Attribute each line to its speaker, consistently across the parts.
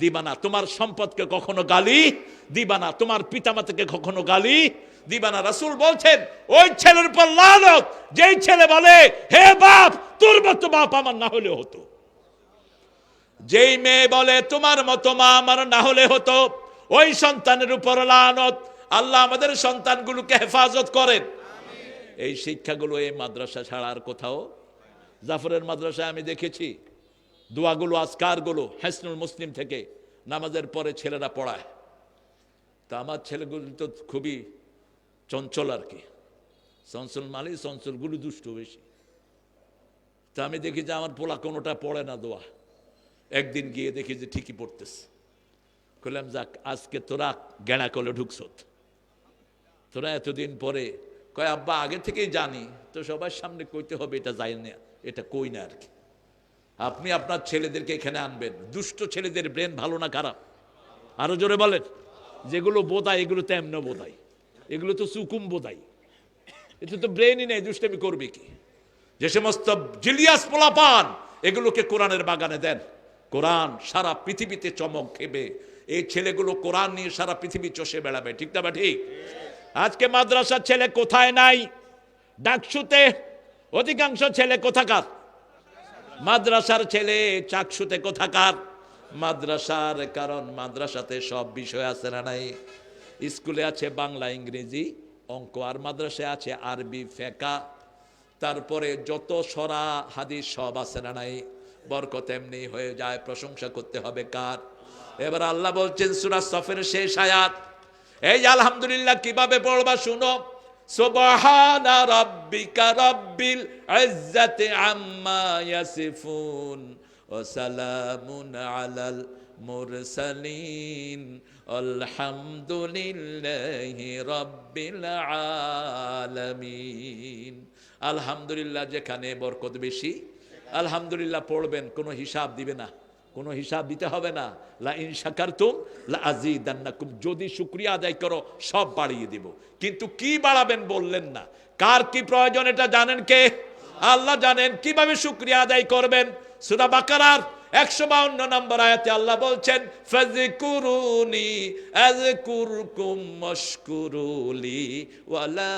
Speaker 1: দিবা না তোমার সম্পদকে কখনো গালি? দিবা না তোমার পিতামাতাকে কখনো গালি? দিবা না রাসূল বলছেন, ওই ছেলের উপর লানত। যেই ছেলে বলে, হে বাপ, তোর মতো বাপ আমার না হলে হতো। যেই মেয়ে বলে, তোমার মতো মা আমার না হলে হতো। ওই সন্তানের উপর লানত। আল্লাহ আমাদের সন্তানগুলোকে হেফাজত করেন। এই শিক্ষাগুলো এই মাদ্রাসা ছাড়া আর কোথাও? জাফরের মাদ্রাসায় আমি দেখেছি। দোয়াগুলো, আজকারগুলো হেসনুল মুসলিম থেকে নামাজের পরে ছেলেরা পড়ায়। তা আমার ছেলেগুলো তো খুবই চঞ্চল আর কি। চঞ্চল মানে চঞ্চলগুলো দুষ্ট বেশি। তা আমি দেখি যে আমার পোলা কোনোটা পড়ে না দোয়া। একদিন গিয়ে দেখি যে ঠিকই পড়তেছে। কইলাম, যাক, আজকে তোরা গেঁড়া কলে ঢুকছত তোরা এতদিন পরে কয়, আব্বা, আগে থেকেই জানি। তো সবার সামনে কইতে হবে, এটা যাই না, এটা কই না আর কি? আপনি আপনার ছেলেদেরকে এখানে আনবেন। দুষ্ট ছেলেদের ব্রেন ভালো না খারাপ? আরও জোরে বলেন। যেগুলো বোধায় এগুলো তো এমন বোধায় এগুলো তো সুকুম বোধায় এটা তো ব্রেনই নেই, দুষ্টামি করবে কি? যে সমস্ত জিলিয়াস পোলাপান, এগুলোকে কোরআনের বাগানে দেন। কোরআন সারা পৃথিবীতে চমক খেবে। এই ছেলেগুলো কোরআন নিয়ে সারা পৃথিবী চষে বেড়াবে। ঠিক না ঠিক? আজকে মাদ্রাসার ছেলে কোথায় নাই? ডাকসুতে অধিকাংশ ছেলে কোথাকার? মাদ্রাসার ছেলে, চাকসুতে কোথাকার? মাদ্রাসার কারণ মাদ্রাসাতে সব বিষয় আছে না নাই? স্কুলে আছে বাংলা, ইংরেজি, অঙ্ক, আর মাদ্রাসায় আছে আরবি, ফেকা। তারপরে যত সরা হাদিস সব আছে না নাই? বরকত এমনি হয়ে যায়, প্রশংসা করতে হবে কার? এবার আল্লাহ বলছেন, সুরা সফের শেষ আয়াত। এই আলহামদুলিল্লাহ, কীভাবে পড়বা শুনো? সুবহানা রাব্বিকা রাব্বিল ইজ্জাতি আম্মা ইয়াসিফুন ওয়া সালামুন আলাল মুরসালিন। আলহামদুলিল্লাহি রাব্বিল আলামিন। আলহামদুলিল্লাহ যেখানে বরকত বেশি, আলহামদুলিল্লাহ পড়বেন, কোনো হিসাব দিবে না। কোনো হিসাব দিতে হবে না। লা ইন শাকারতুম লা আজিদান্নাকুম যদি শুকরিয়া আদায় করো, সব বাড়িয়ে দেব। কিন্তু কি বাড়াবেন বললেন না। কার কি প্রয়োজন এটা জানেন কে? আল্লাহ জানেন, কীভাবে শুকরিয়া আদায় করবেন? সূরা বাকারার একশো বাউন্ন নম্বর আয়াতে আল্লাহ বলছেন, ফাযকুরুনি আযকুরকুম মশকুরুলি ওয়ালা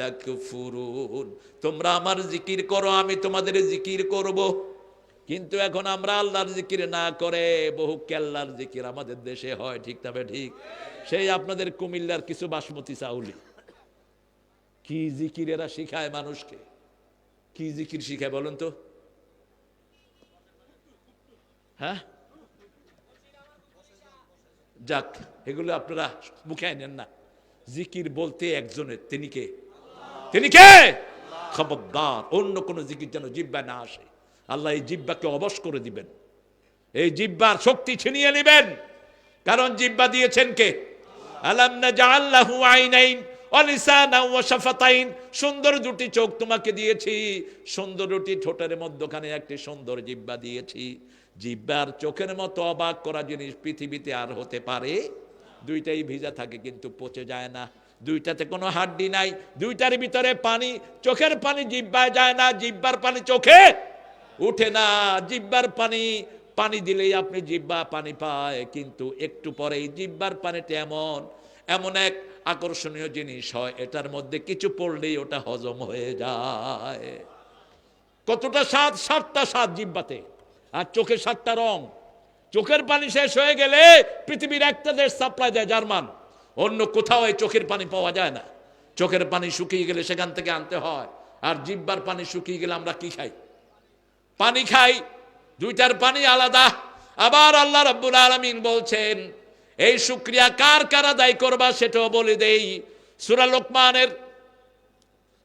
Speaker 1: তাকফুরুন। তোমরা আমার জিকির করো, আমি তোমাদের জিকির করব। কিন্তু এখন আমরা আল্লাহর জিকির না করে বহু কেল্লার জিকির আমাদের দেশে হয়, ঠিক তবে ঠিক। সেই আপনাদের কুমিল্লার কিছু বাসমতি চাউলি। কি জিকির এরা শিখায় মানুষকে? কি জিকির শিখায় বলুন তো? হ্যাঁ? যাক, এগুলো আপনারা মুখে নেন না। জিকির বলতে একজনের তিনি কে? তিনি কে? খবরদার, অন্য কোনো জিকির যেন জিব্বা না আসে। আল্লাহ এই জিব্বাকে অবশ করে দিবেন। এই জিব্বার শক্তি ছিনিয়ে নেবেন। কারণ জিব্বা দিয়েছেন কে? আলাম না আইনাইন অলিসানা ওয়া শাফাতাইন। সুন্দর দুটি চোখ তোমাকে দিয়েছি। সুন্দর দুটি ঠোঁটের মধ্যখানে একটি সুন্দর জিব্বা দিয়েছি। জিব্বার চোখের মতো অবাক করা জিনিস পৃথিবীতে আর হতে পারে। দুইটাই ভিজা থাকে কিন্তু পচে যায় না। দুইটাতে কোনো হাড্ডি নাই। দুইটার ভিতরে পানি, চোখের পানি জিব্বায় যায় না। জিব্বার পানি চোখে উঠে না, জিব্বার পানি পানি দিলেই আপনি জিব্বা পানি পায়, কিন্তু একটু পরেই জিব্বার পানিটা এমন এমন এক আকর্ষণীয় জিনিস হয়, এটার মধ্যে কিছু পড়লেই ওটা হজম হয়ে যায়। কতটা স্বাদ? সাতটা স্বাদ জিব্বাতে। আর চোখে সাতটা রং। চোখের পানি শেষ হয়ে গেলে পৃথিবীর একটা দেশ সাপ্লাই দেয়, জার্মান। অন্য কোথাও এই চোখের পানি পাওয়া যায় না। চোখের পানি শুকিয়ে গেলে সেখান থেকে আনতে হয়। আর জিব্বার পানি শুকিয়ে গেলে আমরা কি খাই? পানি খাই, দুইটার পানি আলাদা। আবার আল্লাহ রাব্বুল আলামিন বলছেন, এই শুক্রিয়া কার কার দায় করবা সেটাও বলে দেই। সূরা লোকমানের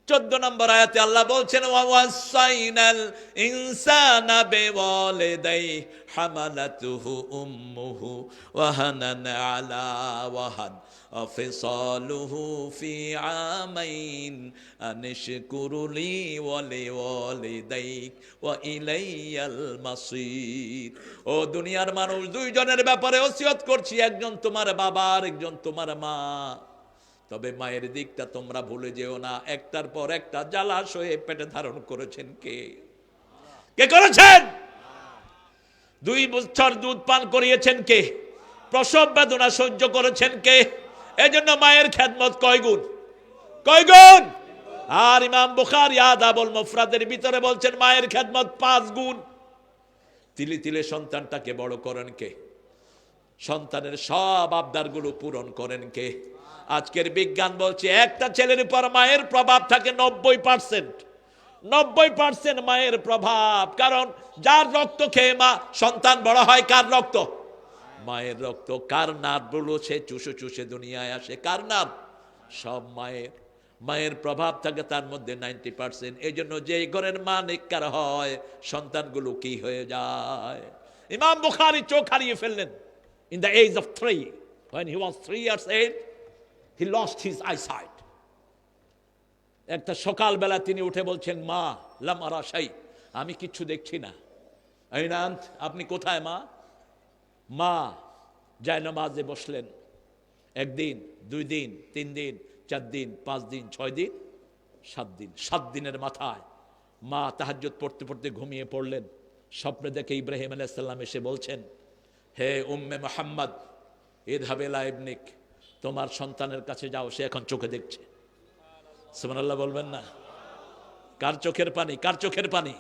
Speaker 1: চোদ্দ নম্বর আয়াতে আল্লাহ বলছেন ওয়াসাইনাল ইনসানা বিওয়ালিদাই হামালাতুহু উম্মুহু ওয়াহানান আলা ওয়াহান وفصاله في عامين أن اشكر لي ولوالديك وإلي المصير ও দুনিয়ার মানুষ দুইজনের ব্যাপারে ওসিয়ত করছি একজন তোমার বাবা আর একজন তোমার মা তবে মায়ের দিকটা তোমরা ভুলে যেও না একটার পর একটা জলাশয়ে পেটে ধারণ করেছেন কে কে করেছেন দুই বছর দুধ পান করিয়েছেন কে প্রসব বেদনা সহ্য করেছেন কে এজন্য মায়ের খেদমত কয় গুণ কয় গুণ আর ইমাম বুখারী আদাবুল মুফরাদের ভিতরে বলছেন, মায়ের খেদমত পাঁচ গুণ তিলে তিলে সন্তানটাকে বড় করেন কে? সন্তানের সব আবদারগুলো পূরণ করেন কে? আজকের বিজ্ঞান বলছে, একটা ছেলের উপর মায়ের প্রভাব থাকে নব্বই পার্সেন্ট। নব্বই পার্সেন্ট মায়ের প্রভাব। কারণ যার রক্ত খেয়ে মা সন্তান বড় হয় কার রক্ত? মায়ের রক্ত কার নাট বলো সে চুষে চুষে দুনিয়ায় আসে কার নাট সব মায়ের। মায়ের প্রভাব থাকে তার মধ্যে নাইনটি পার্সেন্ট। এই জন্য যে ঘরের মা নিকার হয় সন্তানগুলো কি হয়ে যায়? ইমাম বুখারি চোখ হারিয়ে ফেললেন। In the age of three. When he was three years old, he lost his eyesight. একটা সকালবেলা তিনি উঠে বলছেন মা লামারা সাই আমি কিচ্ছু দেখছি না। আপনি কোথায় মা? মা যায় নামাজে বসলেন। একদিন, দুই দিন, তিন দিন, চার দিন, পাঁচ দিন, ছয় দিন, সাত দিন। সাত দিনের মাথায় মা তাহাজ্জুদ পড়তে পড়তে ঘুমিয়ে পড়লেন। স্বপ্নে দেখে ইব্রাহিম আলাইসাল্লাম এসে বলছেন, হে উম্মে মোহাম্মদ ইদহাবেলা ইবনিক, তোমার সন্তানের কাছে যাও, সে এখন চোখে দেখছে। সুবহানাল্লাহ বলবেন না? কার চোখের পানি? কার চোখের পানি?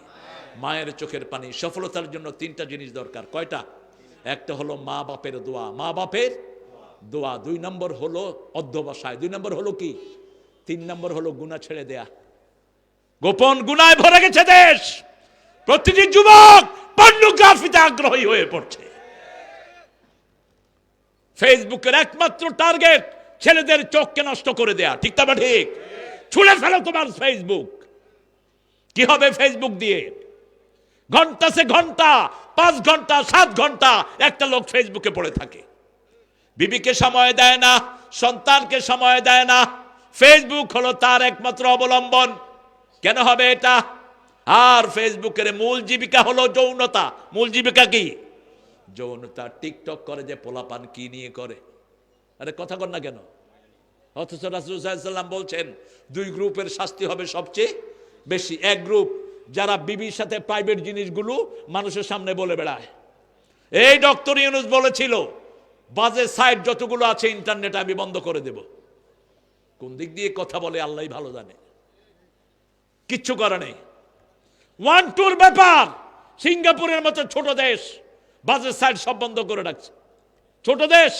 Speaker 1: মায়ের চোখের পানি। সফলতার জন্য তিনটা জিনিস দরকার। কয়টা? একটা হলো মা বাপের দোয়া। মা বাপের দোয়া। দুই নম্বর হলো অধ্যবসায়। দুই নম্বর হলো কি? তিন নম্বর হলো গুণা ছেড়ে দেয়া। গোপন গুনায় ভরে গেছে দেশ। প্রতিটি যুবক পর্নোগ্রাফিতে আগ্রহী হয়ে পড়ছে। ফেসবুকের একমাত্র টার্গেট ছেলেদের চোখকে নষ্ট করে দেয়া। ঠিক তবে ঠিক? ছুঁড়ে ফেলো তোমার ফেসবুক। কি হবে ফেসবুক দিয়ে? ঘণ্টা সে ঘণ্টা, পাঁচ ঘণ্টা, সাত ঘণ্টা একটা লোক ফেসবুকে পড়ে থাকে। বিবিকে সময় দেয় না, সন্তানকে সময় দেয় না। ফেসবুক হলো তার একমাত্র অবলম্বন। কেন হবে এটা? আর ফেসবুকের মূল জীবিকা হলো যৌনতা। মূল জীবিকা কি? যৌনতা টিকটক করে যে পোলাপান কি নিয়ে করে। আরে কথা কর না কেন? অথচ রাসুসাল্লাম বলছেন, দুই গ্রুপের শাস্তি হবে সবচেয়ে বেশি। এক গ্রুপ যারা বিবির সাথে প্রাইভেট জিনিসগুলো মানুষের সামনে বলে বেড়ায়। এই ডক্টর ইউনুস বলেছিল, বাজে সাইট যতগুলো আছে ইন্টারনেট আমি বন্ধ করে দেব। কোন দিক দিয়ে কথা বলে আল্লাহ ভালো জানে। কিচ্ছু করে নেই। ওয়ান টুর ব্যাপার, সিঙ্গাপুরের মতো ছোট দেশ বাজের সাইট সব বন্ধ করে রাখছে। ছোট দেশ,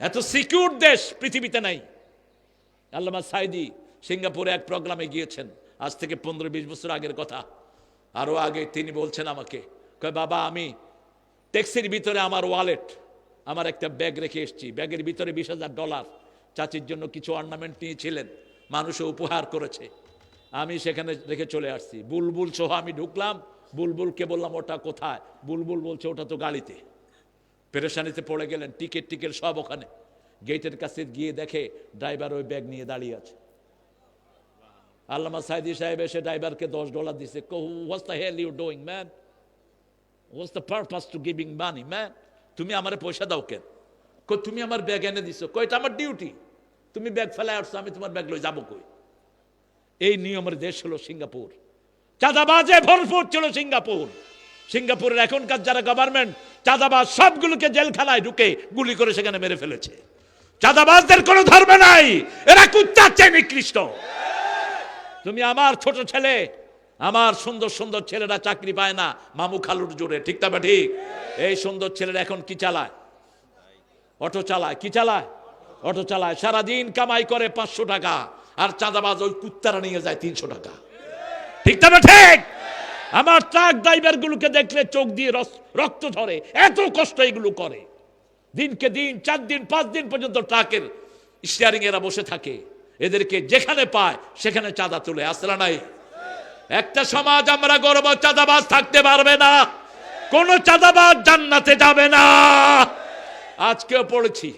Speaker 1: এত সিকিউর দেশ পৃথিবীতে নাই। আল্লামা সাইদি সিঙ্গাপুরে এক প্রোগ্রামে গিয়েছেন। আজ থেকে পনেরো বিশ বছর আগের কথা। আরও আগে তিনি বলছেন আমাকে, কয়, বাবা, আমি ট্যাক্সির ভিতরে আমার ওয়ালেট, আমার একটা ব্যাগ রেখে এসেছি। ব্যাগের ভিতরে বিশ হাজার ডলার। চাচির জন্য কিছু অর্নামেন্ট নিয়েছিলেন। মানুষে উপহার করেছে। আমি সেখানে রেখে চলে আসছি। বুলবুল সহ আমি ঢুকলাম। বুলবুলকে বললাম, ওটা কোথায়? বুলবুল বলছে, ওটা তো গাড়িতে। পেরেশানিতে পড়ে গেলেন। টিকিট টিকিট সব ওখানে। গেটের কাছে গিয়ে দেখে ড্রাইভার ওই ব্যাগ নিয়ে দাঁড়িয়ে আছে। আল্লামা সাইদি সাহেব এসে ড্রাইভারকে দশ ডলার দিছে। What's the man what's the purpose to giving money man তুমি আমারে পয়সা দাও কেন? তুমি আমার ব্যাগ এনে দিছো। কই এটা আমার ডিউটি তুমি ব্যাগ ফেলায় আসছো, আমি তোমার ব্যাগ লই যাব কই? এই নিয়মের দেশ হলো সিঙ্গাপুর। চাঁদাবাজে ভরপুর ছিল সিঙ্গাপুর। সিঙ্গাপুরের এখনকার যারা গভর্নমেন্ট চাঁদাবাজ সবগুলোকে জেলখানায় ঢুকে গুলি করে সেখানে মেরে ফেলেছে। চাঁদাবাজদের কোনো ধর্ম নাই। এরা কুত্তার চেয়ে নিকৃষ্ট। তুমি আমার ছোট ছেলে। আমার সুন্দর সুন্দর ছেলেরা চাকরি পায় না। মামু খালুর জোরে, ঠিক তবে ঠিক? এই সুন্দর ছেলেরা এখন কি চালায়? অটো চালায়, কি চালায়? অটো চালায়। সারাদিন কামাই করে পাঁচশো টাকা, আর চাঁদাবাজ ওই কুত্তারা নিয়ে যায় তিনশো টাকা। ঠিক তবে ঠিক? আমার ট্রাক ড্রাইভার গুলোকে দেখলে চোখ দিয়ে রক্ত ধরে এত কষ্ট এগুলো করে। দিনকে দিন, চার দিন, পাঁচ দিন পর্যন্ত ট্রাকের স্টিয়ারিং এরা বসে থাকে। এদেরকে যেখানে পায়, সেখানে চাঁদা তুলে আসরা নাই। একটা সমাজ আমরা গর্ব, চাঁদাবাজ থাকতে পারবে না। কোন চাঁদাবাজ জান্নাতে যাবে না। আজকেও পড়েছি।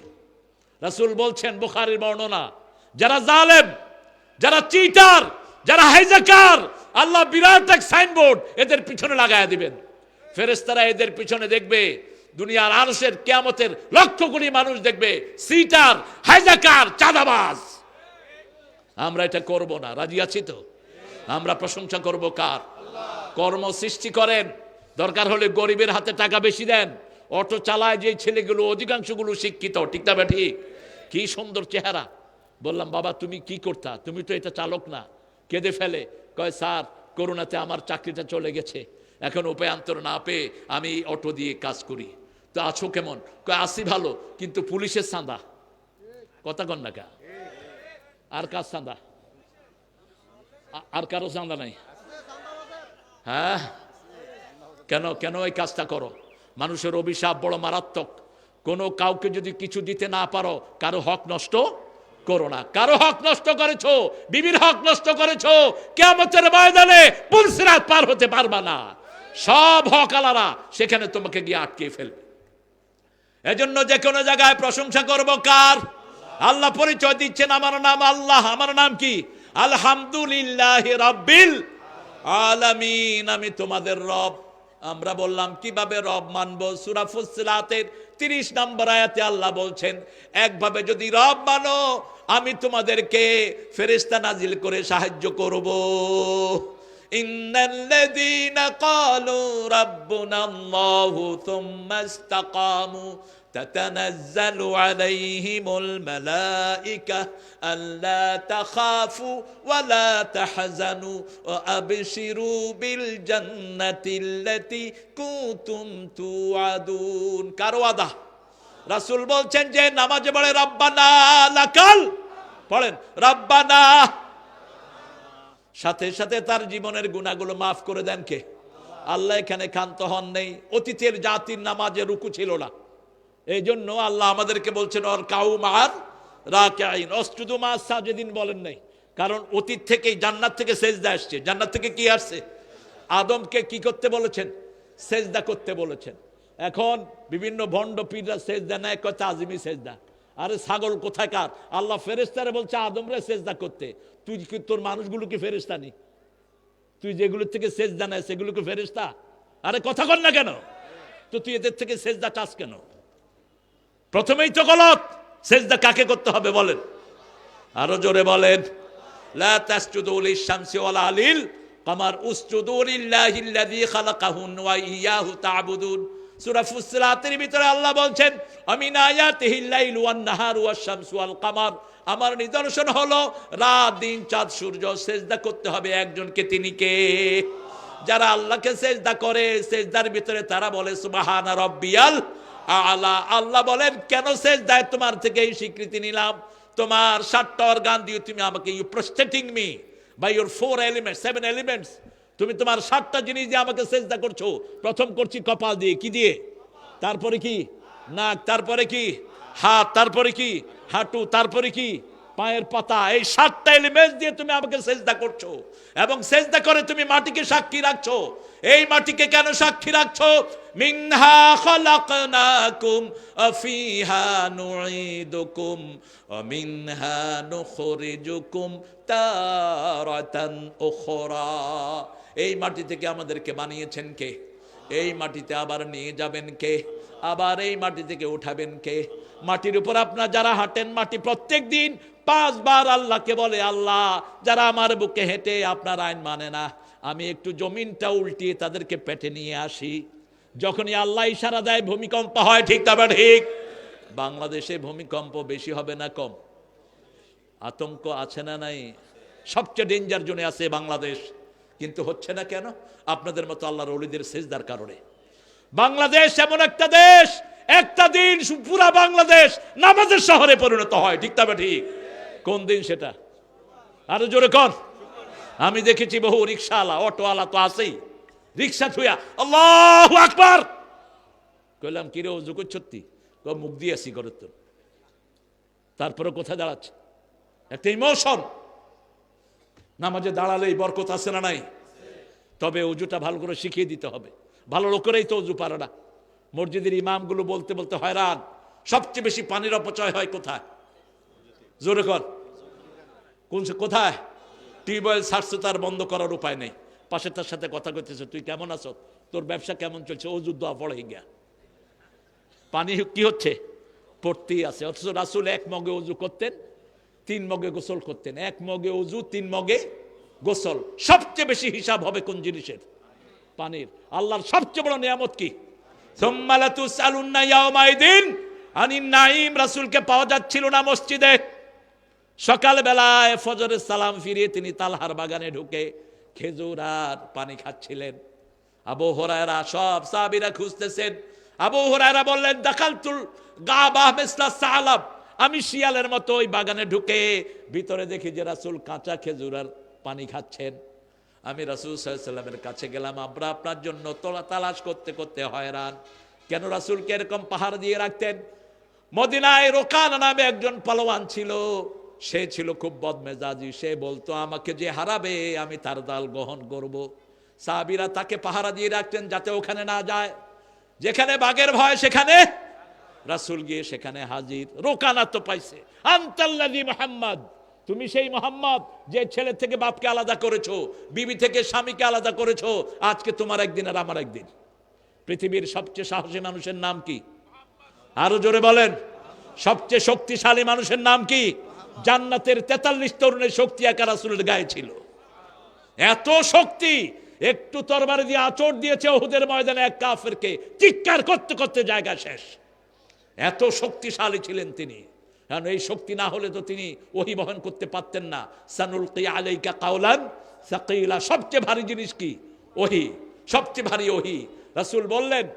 Speaker 1: রাসুল বলছেন বুখারীর বর্ণনা, যারা জালেম, যারা চিটার, যারা হাইজাকার, আল্লাহ বিরাট এক সাইনবোর্ড এদের পিছনে লাগায় দিবেন। ফেরেশতারা এদের পিছনে দেখবে, দুনিয়ার আরশের কিয়ামতের লক্ষ কোটি মানুষ দেখবে সিটার হাইজাকার, চাঁদাবাজ। আমরা এটা করব না। রাজি আছি তো? আমরা প্রশংসা করব কার? কর্ম সৃষ্টি করেন। দরকার হলে গরিবের হাতে টাকা বেশি দেন। অটো চালায় যে ছেলেগুলো, অধিকাংশগুলো শিক্ষিত, ঠিক না ঠিক? কি সুন্দর চেহারা। বললাম, বাবা, তুমি কি করতা? তুমি তো এটা চালক না। কেঁদে ফেলে। কয়, স্যার করোনাতে আমার চাকরিটা চলে গেছে। এখন উপায়ান্তর না পেয়ে আমি অটো দিয়ে কাজ করি। তো আছো কেমন? কয়, আসি ভালো, কিন্তু পুলিশের চাঁদা কথা কন না কা আর কাজ চাঁদা আর কারও চাঁদা নাই হ্যাঁ কেন কেন এই কাজটা করো মানুষের অভিশাপ বড় মারাত্মক কোনো কাউকে যদি কিছু দিতে না পারো কারও হক নষ্ট করো না কারও হক নষ্ট করেছ বিবির হক নষ্ট করেছ কেমতের ময়দানে পুলসিরাত পার হতে পারবা না সব হক আলারা সেখানে তোমাকে গিয়ে আটকে ফেলবে এজন্য যে কোনো জায়গায় প্রশংসা করব কার আল্লাহ পরিচয় দিচ্ছেন, আমার নাম আল্লাহ, আমার নাম কি? আলহামদুলিল্লাহ রব্বিল আলামিন, আমি তোমাদের রব। আমরা বললাম, কীভাবে রব মানব? সুরা তিরিশ নম্বর আয়াতে আল্লাহ বলছেন, একভাবে যদি রব মানো, আমি তোমাদেরকে ফেরেশতা নাজিল করে সাহায্য করব। ইন্নাল্লাযীনা ক্বালু রাব্বুনা আল্লাহু সুম্মা ইসতাকামু تتنزل عليهم الملائكة ألا تخافوا ولا تحزنوا وأبشروا بالجنة التي كنتم توعدون কারওয়াদা রাসূল বলছেন যে নামাজে পড়ে রব্বানা লাকাল পড়েন রব্বানা সাথে সাথে তার জীবনের গুণাগুলো মাফ করে দেন কে আল্লাহ এখানে ক্ষান্ত হন নেই অতীতের জাতির নামাজে রুকু ছিল না এই জন্য আল্লাহ আমাদেরকে বলছেন ওর কাউ মার রাকে আইন অস্তুদু মাস যেদিন বলেন নাই। কারণ অতীত থেকেই জান্নাত থেকে সেজদা আসছে। জান্নাত থেকে কি আসছে? আদমকে কি করতে বলেছেন? সেজদা করতে বলেছেন। এখন বিভিন্ন ভণ্ড পীররা সেজদা নেয়, কয় তাজিমি সেজদা। আরে ছাগল কোথাকার আল্লাহ ফেরেস্তারে বলছে, আদমরে সেজদা করতে। তুই কি, তোর মানুষগুলো কি ফেরেস্তা নি? তুই যেগুলোর থেকে সেজদা নেয় সেগুলো কি ফেরেস্তা আরে কথা কর না কেন? তো তুই এদের থেকে সেজদা চাস কেন? প্রথমেই তো গলত, সেজদা কাকে করতে হবে বলেন? আরও জোরে বলেন কামার ভিতরে আল্লাহ বলছেন ওয়াল কামার। আমার নিদর্শন হলো, রাত, দিন, চাঁদ, সূর্য সেজদা করতে হবে একজনকে, তিনি কে? যারা আল্লাহকে সেজদা করে, সেজদার ভিতরে তারা বলে, সুবহানা রাব্বিয়াল আলা, আল্লাহ বলেন, কেন শেষ দায় তোমার থেকে এই স্বীকৃতি নিলাম? তোমার সাতটা অর্গান দিয়ে তুমি আমাকে you প্রস্টেটিং me by your four element seven elements তুমি তোমার সাতটা জিনিস দিয়ে আমাকে চেষ্টা করছ। প্রথম করছি কপাল দিয়ে, কি দিয়ে? তারপরে কি? নাক, তারপরে কি? হাত, তারপরে কি? হাঁটু, তারপরে কি? পায়ের পাতা, এই সাতটা এলিমেন্টস দিয়ে তুমি আমাকে সেজদা করছ এবং সেজদা করে তুমি মাটিকে সাক্ষী রাখছো। এই মাটিকে কেন সাক্ষী রাখছো? ফিহা এই মাটি থেকে আমাদেরকে বানিয়েছেন কে? এই মাটিতে আবার নিয়ে যাবেন কে? আবার এই মাটি থেকে উঠাবেন কে? মাটির উপর আপনার যারা হাঁটেন মাটি প্রত্যেক দিন পাঁচবার আল্লাহকে বলে, আল্লাহ, যারা আমার বুকে হেঁটে আপনার আইন মানে না, আমি একটু জমিনটা উল্টিয়ে তাদেরকে পেটে নিয়ে আসি। যখনই আল্লাহ ইশারা দেয়, ভূমিকম্প হয়, ঠিক তবে ঠিক? বাংলাদেশে ভূমিকম্প বেশি হবে না কম? আতঙ্ক আছে না নাই? সবচেয়ে ডেঞ্জার জোনে আছে বাংলাদেশ। কিন্তু হচ্ছে না কেন? আপনাদের মতো আল্লাহর অলিদের সেজদার কারণে। বাংলাদেশ এমন একটা দেশ, একটা দিন পুরা বাংলাদেশ নামাজের শহরে পরিণত হয়, ঠিক তবে ঠিক? কোন দিন সেটা? আরও জোরে কর। আমি দেখেছি বহু রিক্সাওয়ালা অটোওয়ালা তো আছেই। রিক্সা থুয়া আল্লাহ আকবার! কইলাম, কিরে অজু করছত্তি ক মুখ দিয়ে আসি করে তো তারপরে কোথায় দাঁড়াচ্ছে? একটা ইমোশন। নামাজে দাঁড়ালেই বরকত আছে না নাই? তবে অজুটা ভালো করে শিখিয়ে দিতে হবে। ভালো লোকেরাই তো অজু পারে না। মসজিদের ইমামগুলো বলতে বলতে হয়রান। সবচেয়ে বেশি পানির অপচয় হয় কোথায়? জোরে কর। কোন কোথায়? টিউবওয়েল ছাড়ছে তার বন্ধ করার উপায় নেই। পাশে তার সাথে কথা করতেছে তুই কেমন আছো? তোর ব্যবসা কেমন চলছে? অজু দোয়া পড়ে গিয়া। পানি কি হচ্ছে? পড়তেই আছে। অথচ রাসুল এক মগে অজু করতেন, তিন মগে গোসল করতেন। এক মগে অজু, তিন মগে গোসল। সবচেয়ে বেশি হিসাব হবে কোন জিনিসের? পানির। আল্লাহর সবচেয়ে বড় নিয়ামত কি? সুম্মা তুসআলুন্না ইয়াউমাইদিন। আনি নাঈম, রাসূলকে পাওয়া যাচ্ছিল না মসজিদে। সকালবেলায় ফজরের সালাম ফিরিয়ে তিনি তালহার বাগানে ঢুকে খেজুর আর পানি খাচ্ছিলেন। আবু হরায়রা সব সাহাবীরা খুঁজতেছেন। আবু হরায়রা বললেন, দাখালতুল গাবাহ মিসলা সালাব আমি শিয়ালের মতো ওই বাগানে ঢুকে ভিতরে দেখি যে রাসূল কাঁচা খেজুর আর পানি খাচ্ছেন। আমি রাসূল সাল্লামের কাছে গেলাম, আমরা আপনার জন্য তোলা তালাশ করতে করতে হয়রান। কেন রাসূলকে এরকম পাহাড় দিয়ে রাখতেন? মদিনায় রোকানা নামে একজন পালোয়ান ছিল। সে ছিল খুব বদমেজাজি। সে বলতো, আমাকে যে হারাবে, আমি তার দাল গ্রহণ করব। সাহাবিরা তাকে পাহারা দিয়ে রাখতেন যাতে ওখানে না যায়। যেখানে বাঘের ভয়, সেখানে রাসূল গিয়ে সেখানে হাজির। রোকানা তো পাইছে। মোহাম্মদ, তুমি সেই মোহাম্মদ যে ছেলে থেকে বাপকে আলাদা করেছ, বিবি থেকে স্বামীকে আলাদা করেছ, আজকে তোমার একদিন আর আমার একদিন। পৃথিবীর সবচেয়ে সাহসী মানুষের নাম কি? আরও জোরে বলেন। সবচেয়ে শক্তিশালী মানুষের নাম কি? জান্নাতের তেতাল্লিশ তরুণের শক্তি একা রাসুলের গায়ে ছিল। এত শক্তি, একটু তরবারি দিয়ে আচর দিয়েছে ওহুদের ময়দানে এক কাফেরকে। চিৎকার করতে করতে জায়গা শেষ। এত শক্তিশালী ছিলেন তিনি। কারণ এই শক্তি না হলে তো তিনি ওহি বহন করতে পারতেন না। সানুল আলাইকা কাউলান সবচেয়ে ভারী জিনিস কি? ওহি। সবচেয়ে ভারী ওহি। রাসুল বললেন,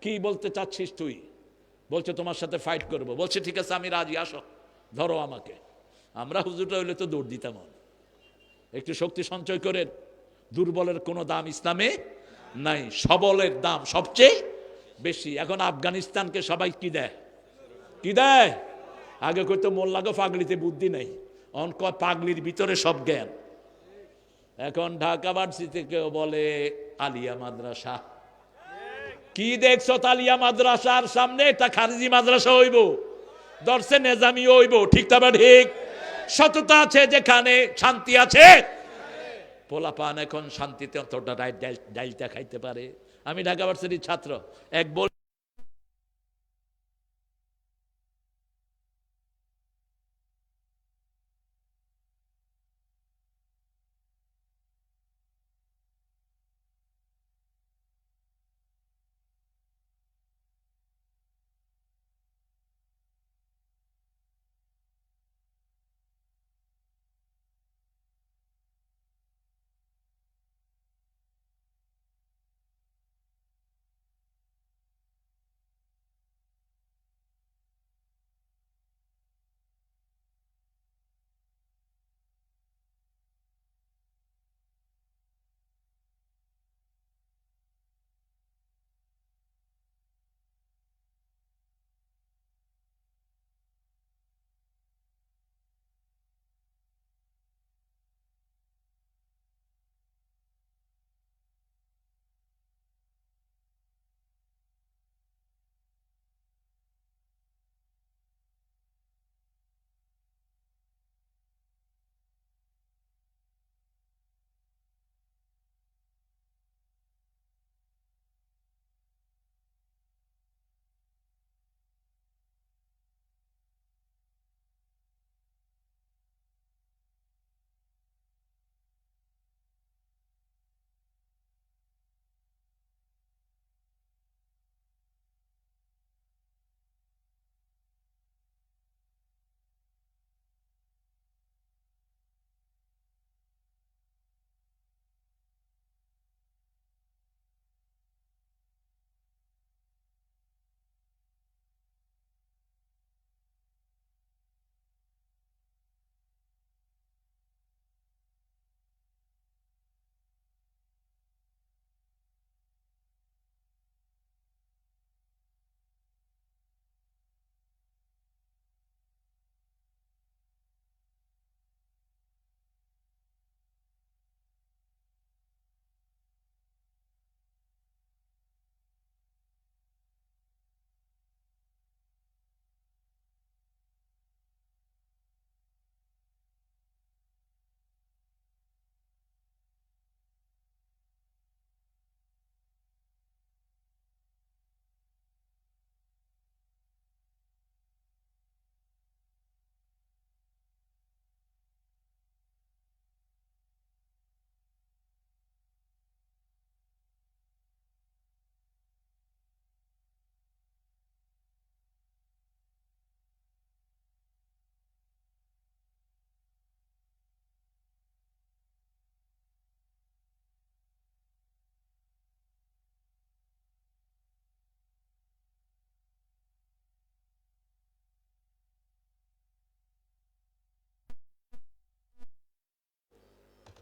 Speaker 1: কি বলতে চাচ্ছিস তুই? বলছে, তোমার সাথে ফাইট করব। বলছে, ঠিক আছে, আমি রাজি, আসো। ধরো আমাকে। আমরা হুজুরটা হইলে তো দৌড় দিতাম একটু শক্তি সঞ্চয় করেন। দুর্বলের কোনো দাম ইসলামে নাই। সবলের দাম সবচেয়ে বেশি। এখন আফগানিস্তানকে সবাই কি দেয়? কি দেয়? আগে কইতো মোল্লাগো পাগলিতে বুদ্ধি নেই। অঙ্ক পাগলির ভিতরে সব জ্ঞান। এখন ঢাকা ভার্সিটি কেউ বলে, আলিয়া মাদ্রাসা। কি দেখছ তালিয়া মাদ্রাসার সামনে? এটা খারিজি মাদ্রাসা হইব। দর্শে নেজামি হইব। ঠিক তবে ঠিক। সততা আছে যেখানে শান্তি আছে। পোলাপান এখন শান্তিতে অতটা ডাইলটা খাইতে পারে। আমি ঢাকা ভার্সিটির ছাত্র। এক বল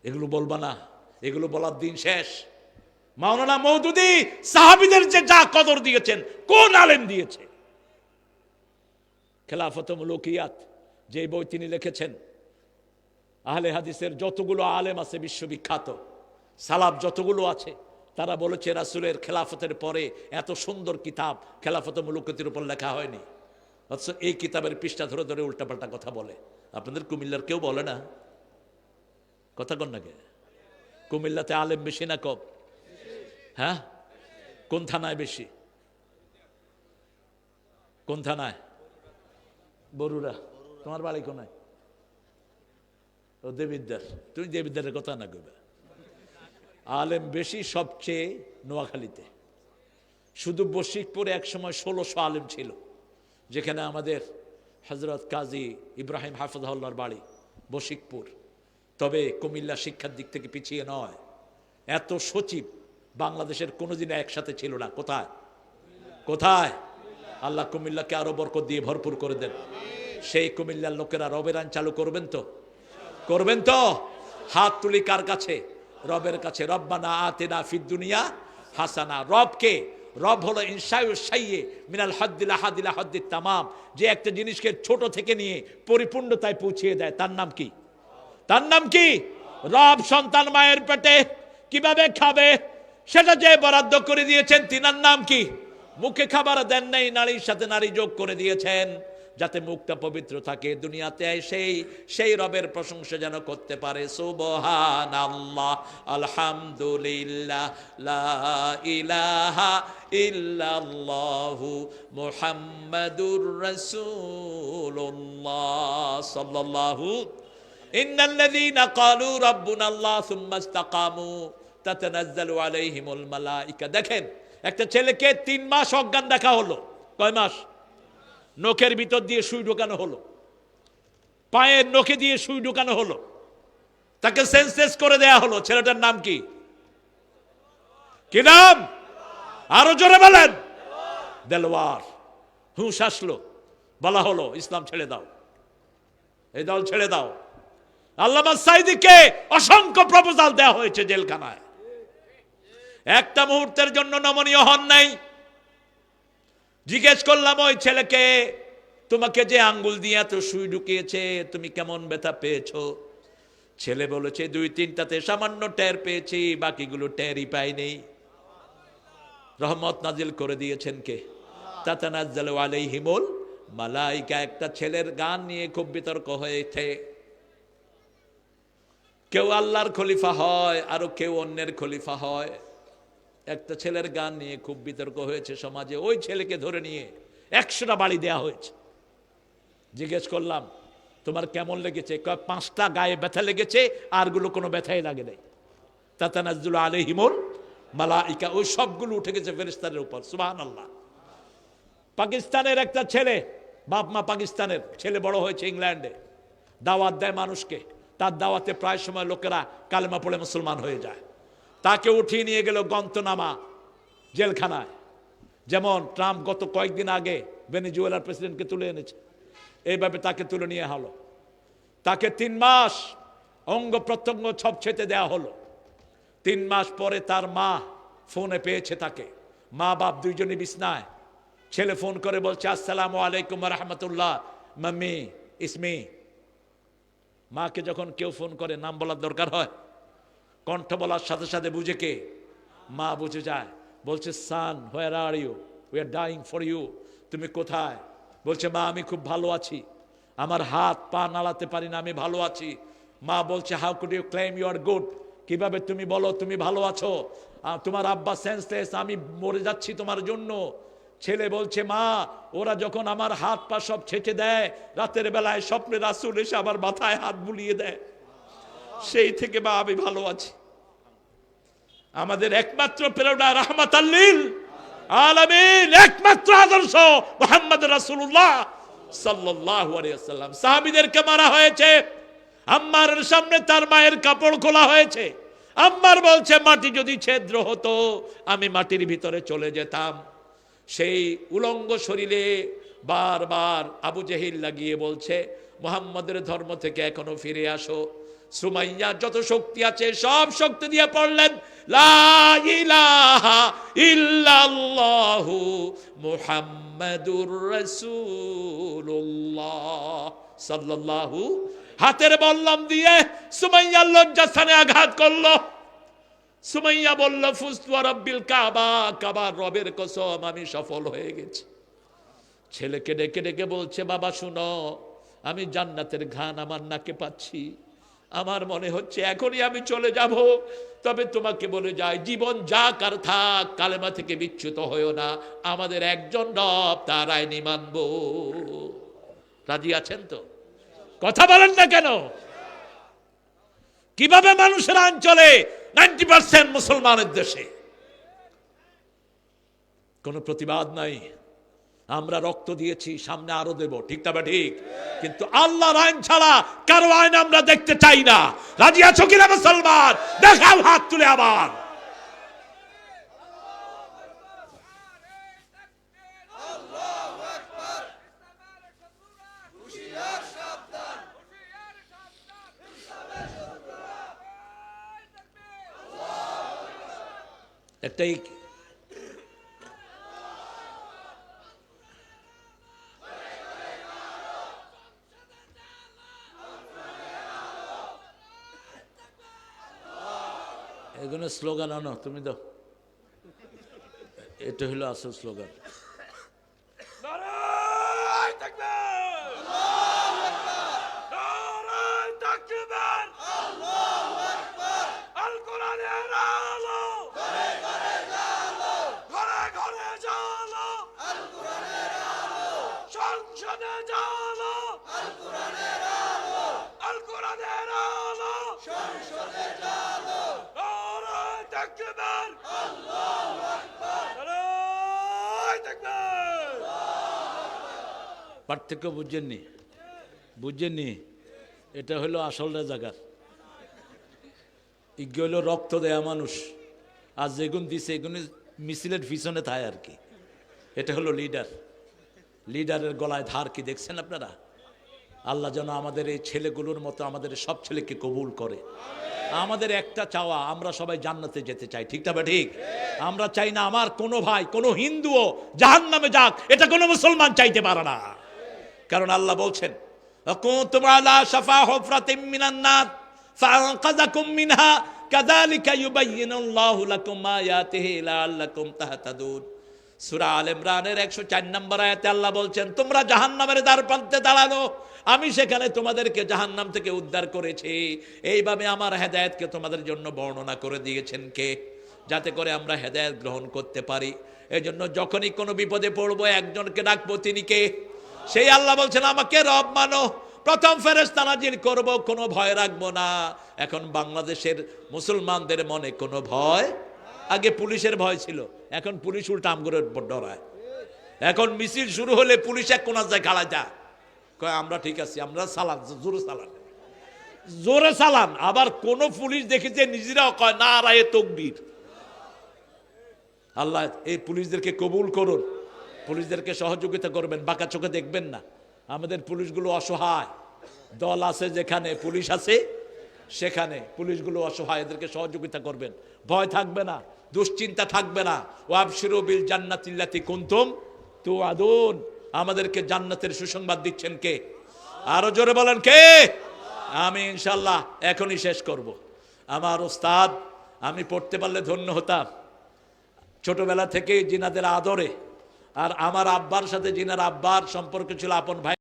Speaker 1: এগুলো বলবা না, এগুলো বলার দিন শেষ। মাওলানা মৌদুদি সাহাবিদের যে যা কদর দিয়েছেন, কোন আলেম দিয়েছে? খেলাফত মুলকিয়াত যে বই তিনি লিখেছেন, আহলে হাদিসের যতগুলো আলেম আছে বিশ্ববিখ্যাত সালাব যতগুলো আছে, তারা বলেছে রাসুলের খেলাফতের পরে এত সুন্দর কিতাব খেলাফত মুলুকতির উপর লেখা হয়নি। অথচ এই কিতাবের পৃষ্ঠা ধরে ধরে উল্টাপাল্টা কথা বলে। আপনাদের কুমিল্লার কেউ বলে না? কথা কন নাকি কুমিল্লাতে আলেম বেশি না কম? হ্যাঁ? কোন থানায় বেশি? কোন থানায়? বরুরা তোমার বাড়ি কোনায়? ও দেবিদ্যার তুমি দেবিদ্যারের কথা না কইবে। আলেম বেশি সবচেয়ে নোয়াখালীতে। শুধু বশিকপুরে একসময় ষোলোশো আলেম ছিল, যেখানে আমাদের হজরত কাজী ইব্রাহিম হাফিজাহুল্লাহর বাড়ি, বশিকপুর। তবে কুমিল্লা শিক্ষার দিক থেকে পিছিয়ে নয়। এত সচিব বাংলাদেশের কোনো কোনোদিন একসাথে ছিল না। কোথায়? কোথায়? আল্লাহ কুমিল্লাকে আরও বরকত দিয়ে ভরপুর করে দেন। সেই কুমিল্লার লোকেরা রবের আইন চালু করবেন তো? করবেন তো? হাত তুলি কার কাছে? রবের কাছে। রব্বানা আতেনা ফিদ দুনিয়া হাসানা। রবকে। রব হলো ইনসায়ু সাইয়ে মিনাল হদ্দিলা হাদিলা হদ্দির তামাম। যে একটা জিনিসকে ছোট থেকে নিয়ে পরিপূর্ণতায় পৌঁছিয়ে দেয়, তার নাম কি? তার নাম কি? রব সন্তান মায়ের পেটে কীভাবে খাবে? সেটা যে বরাদ্দ করে দিয়েছেন, তিনার নাম কি? মুখে খাবার দেন নাই, নারীর সাথে নারী যোগ করে দিয়েছেন, যাতে মুখটা পবিত্র থাকে। দুনিয়াতে সেই সেই রবের প্রশংসা যেন করতে পারে। সুবহান আল্লাহ আলহামদুলিল্লাহ ইলাহা ইল্লাল্লাহু মুহাম্মাদুর ইন্নাল্লাযীনা ক্বালু রাব্বুনাল্লাহ সুম্মা ইসতাকামু তাতানাজ্জালু আলাইহিমুল মালাইকা। দেখেন, একটা ছেলেকে তিন মাস অজ্ঞান দেখা হলো। কয় মাস? নখের ভিতর দিয়ে সুই ঢোকানো হলো। পায়ের নখে দিয়ে সুই ঢোকানো হলো। তাকে সেন্সেস করে দেয়া হলো। ছেলেটার নাম কি? কি নাম? আরও জোরে বলেন। দেলওয়ার। হুঁশ আসলো। বলা হলো, ইসলাম ছেড়ে দাও। এই দল ছেড়ে দাও। আল্লামা সাইদিকে অসংখ্য প্রপোজাল দেওয়া হয়েছে জেলখানায়। একটা মুহূর্তের জন্য নমনীয় হন নাই। জিজ্ঞেস করলাম, ওই ছেলেকে তোমাকে যে আঙ্গুল দিয়ে এত সুই ঢুকিয়েছে, তুমি কেমন ব্যথা পেয়েছ? ছেলে বলেছে, দুই তিনটাতে সামান্য টের পেয়েছি, বাকিগুলো টেরই পাইনি। রহমত নাজিল করে দিয়েছেন কে? তাতানাজ্জালু আলাইহিমুল মালাইকা, একটা ছেলের গান নিয়ে খুব বিতর্ক হয়েছে। কেউ আল্লাহর খলিফা হয়, আরও কেউ অন্যের খলিফা হয়। একটা ছেলের গান নিয়ে খুব বিতর্ক হয়েছে সমাজে, ওই ছেলেকে ধরে নিয়ে একশোটা বাড়ি দেয়া হয়েছে। জিজ্ঞেস করলাম, তোমার কেমন লেগেছে? কয়, পাঁচটা গায়ে ব্যথা লেগেছে, আরগুলো কোনো ব্যথাই লাগে নাই। তাতানাজুল আলে হিমল মালাইকা, ওই সবগুলো উঠে গেছে ফেরিস্তানের উপর সুবাহান আল্লাহ পাকিস্তানের একটা ছেলে, বাপ মা পাকিস্তানের, ছেলে বড় হয়েছে ইংল্যান্ডে, দাওয়াত দেয় মানুষকে। তার দাওয়াতে প্রায় সময় লোকেরা কালেমা পড়ে মুসলমান হয়ে যায়। তাকে উঠিয়ে নিয়ে গেল গন্তনামা জেলখানায়। যেমন ট্রাম্প গত কয়েকদিন আগে ভেনিজুয়েলার প্রেসিডেন্টকে তুলে এনেছে। এইভাবে তাকে তুলে নিয়ে হলো। তাকে তিন মাস অঙ্গ প্রত্যঙ্গ ছপ ছেতে দেওয়া হলো। তিন মাস পরে তার মা ফোনে পেয়েছে তাকে। মা বাপ দুইজনই বিছনায়। ছেলে ফোন করে বলছে, আসসালামু আলাইকুম রহমতুল্লাহ, মাম্মি, ইসমি মাকে যখন কেউ ফোন করে, নাম বলার দরকার হয়? কণ্ঠ বলার সাথে সাথে বুঝে কে? মা বুঝে যায়। বলছে, son, where are you? We are dying for you তুমি কোথায়? বলছে, মা, আমি খুব ভালো আছি। আমার হাত পা নাড়াতে পারি না, আমি ভালো আছি। মা বলছে how could you claim you are good কীভাবে তুমি বলো তুমি ভালো আছো? তোমার আব্বা সেন্সলেস আমি মরে যাচ্ছি তোমার জন্য। ছেলে বলছে, মা, ওরা যখন আমার হাত পা সব ছেঁচে দেয়, রাতের বেলায় স্বপ্নে রাসুল এসে আমার মাথায় হাত বুলিয়ে দেয়। সেই থেকে মা, আমি ভালো আছি। আমাদের একমাত্র প্রেরণা রহমত আল্লিল একমাত্র আদর্শ মোহাম্মদ রাসুল্লাহ সাল্লাল্লাহু আলাইহি ওয়াসাল্লাম। মারা হয়েছে। আম্মারের সামনে তার মায়ের কাপড় খোলা হয়েছে। আম্মার বলছে, মাটি যদি ছেদ্র হতো, আমি মাটির ভিতরে চলে যেতাম। সেই উলঙ্গ শরীরে বারবার আবু জেহিল লাগিয়ে বলছে, মোহাম্মদের ধর্ম থেকে এখনও ফিরে আসো। সুমাইয়া, যত শক্তি আছে, সব শক্তি দিয়ে পড়লেন ইল্লাল্লাহু সাল্লাল্লাহু হাতের বললাম দিয়ে সুমাইয়ার লজ্জাস্থানে আঘাত করল। সুমাইয়া বলল, ফুসতুয়া রব্বিল কাবা। কাবার রবের কসম, আমি সফল হয়ে গেছি। ছেলেকে ডেকে ডেকে বলছে, বাবা, শুনো, আমি জান্নাতের ঘান আমার নাকে পাচ্ছি। আমার মনে হচ্ছে এখনই আমি চলে যাব। তবে তোমাকে বলে যাই, জীবন যাক আর থাক, কালেমা থেকে বিচ্যুত হয়েও না। আমাদের একজন রব, তার আইনি মানব। রাজি আছেন তো? কথা বলেন না কেন? কীভাবে মানুষের অঞ্চলে নাইনটি পার্সেন্ট মুসলমানের দেশে। কোনো প্রতিবাদ নাই। আমরা রক্ত দিয়েছি, সামনে আরও দেব। ঠিক তবে ঠিক? কিন্তু আল্লাহর আইন ছাড়া কারও আইন আমরা দেখতে চাই না। রাজি আছো কিনা মুসলমান? দেখাও হাত তুলে আবার। একটাই এগুলো স্লোগান আনো তুমি দাও। এটা হলো আসল স্লোগান পার্থক্য বুঝছেননি বুঝছেননি এটা হলো আসল জায়গার ইজ্ঞ হলো রক্ত দেয়া মানুষ। আর যেগুন দিছে এগুলো মিছিলের পিছনে থায় আর কি। এটা হলো লিডার লিডারের গলায় ধার কি দেখছেন আপনারা? আল্লাহ যেন আমাদের এই ছেলেগুলোর মতো আমাদের সব ছেলেকে কবুল করে। আমাদের একটা চাওয়া, আমরা সবাই জান্নাতে যেতে চাই। ঠিক তবে ঠিক? আমরা চাই না আমার কোনো ভাই, কোনো হিন্দুও জাহান নামে যাক। এটা কোনো মুসলমান চাইতে পারে না। কারণ আল্লাহ বলছেন ইমরানের 104 নম্বর আয়াতে আল্লাহ বলছেন, তোমরা জাহান্নামের দাঁড়ানো, আমি সেখানে তোমাদেরকে জাহান্নাম থেকে উদ্ধার করেছি। এইভাবে আমার হেদায়েতকে তোমাদের জন্য বর্ণনা করে দিয়েছেন কে? যাতে করে আমরা হেদায়েত গ্রহণ করতে পারি। এজন্য যখনই কোনো বিপদে পড়ব, একজনকে ডাকবো, তিনি কে? সেই আল্লাহ বলছেন, আমাকে রব মানো। প্রথম ফেরেস্তা নাজিল করব, কোনো ভয় রাখব না। এখন বাংলাদেশের মুসলমানদের মনে কোনো ভয়? আগে পুলিশের ভয় ছিল, এখন পুলিশ উল্টা আমগরে ডরায়। এখন মিছিল শুরু হলে পুলিশ এক কোনা যায় খাড়া যা কয়, আমরা ঠিক আছি, আমরা সালান জোরে সালান জোরে সালান আবার কোন পুলিশ দেখেছে নিজেরাও কয়, না, রায়ে তকবীর। আল্লাহ, এই পুলিশদেরকে কবুল করুন। পুলিশদেরকে সহযোগিতা করবেন, বাঁকা চোখে দেখবেন না। আমাদের পুলিশগুলো অসহায়। দল আছে যেখানে পুলিশ আছে, সেখানে পুলিশগুলো অসহায়, এদেরকে সহযোগিতা করবেন। ভয় থাকবে না, দুশ্চিন্তা থাকবে না। ওয়াবশিরু বিল জান্নাতিল্লাতি কুনতুম তু আদুন আমাদেরকে জান্নাতের সুসংবাদ দিচ্ছেন কে? আরও জোরে বলেন কে? আমি ইনশাল্লাহ এখনই শেষ করব। আমার ওস্তাদ, আমি পড়তে পারলে ধন্য হতাম। ছোটবেলা থেকে জিনাদের আদরে আর আমার আব্বার সাথে জিনার আব্বার সম্পর্ক ছিল আপন ভাই